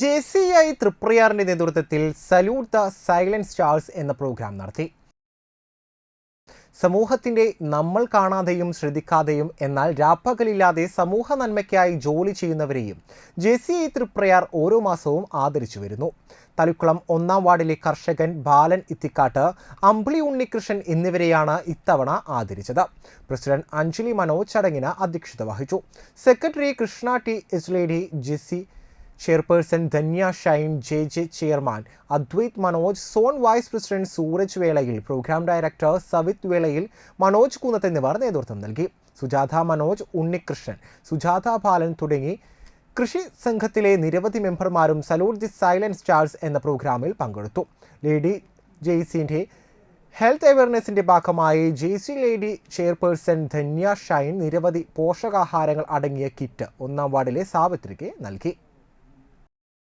J C I തൃപ്രയാറിന്റെ നേതൃത്വത്തിൽ salute the silence Charles എന്ന പ്രോഗ്രാം നടത്തി. സമൂഹത്തിന്റെ നമ്മൾ കാണാതെയും ശ്രദ്ധിക്കാതെയും എന്നാൽ രാപ്പകലില്ലാതെ സമൂഹ നന്മയ്ക്കായി ജോലി ചെയ്യുന്നവരെയും ജെ സി ഐ തൃപ്രയാർ ഓരോ മാസവും ആദരിച്ചു വരുന്നു. തളിക്കുളം ഒന്നാം വാർഡിലെ കർഷകൻ ബാലൻ ഇത്തിക്കാട്ട് അമ്പിളി ഉണ്ണികൃഷ്ണൻ എന്നിവരെയാണ് ഇത്തവണ ആദരിച്ചത്. പ്രസിഡന്റ് അഞ്ജലി മനോജ് ചടങ്ങിന് അധ്യക്ഷത വഹിച്ചു. Secretary Krishna T എസ്ലേഡി JC chairperson Dhanya Shine J J chairman Advaith Manoj zone vice president Sooraj വേളയിൽ പ്രോഗ്രാം ഡയറക്ടർ സവിത് വേളയിൽ മനോജ് കൂന്നത്ത് എന്നിവർ നേതൃത്വം നൽകി. സുജാത മനോജ് ഉണ്ണികൃഷ്ണൻ സുജാത ബാലൻ തുടങ്ങി കൃഷി സംഘത്തിലെ നിരവധി മെമ്പർമാരും സലൂട്ട് ദി സൈലൻസ് സ്റ്റാർസ് എന്ന പ്രോഗ്രാമിൽ പങ്കെടുത്തു. ലേഡി ജെയ്സിന്റെ ഹെൽത്ത് അവയർനെസിന്റെ ഭാഗമായി J C lady chairperson Dhanya Shine നിരവധി പോഷകാഹാരങ്ങൾ അടങ്ങിയ കിറ്റ് ഒന്നാം വാർഡിലെ സാവിത്രിക്ക് നൽകി.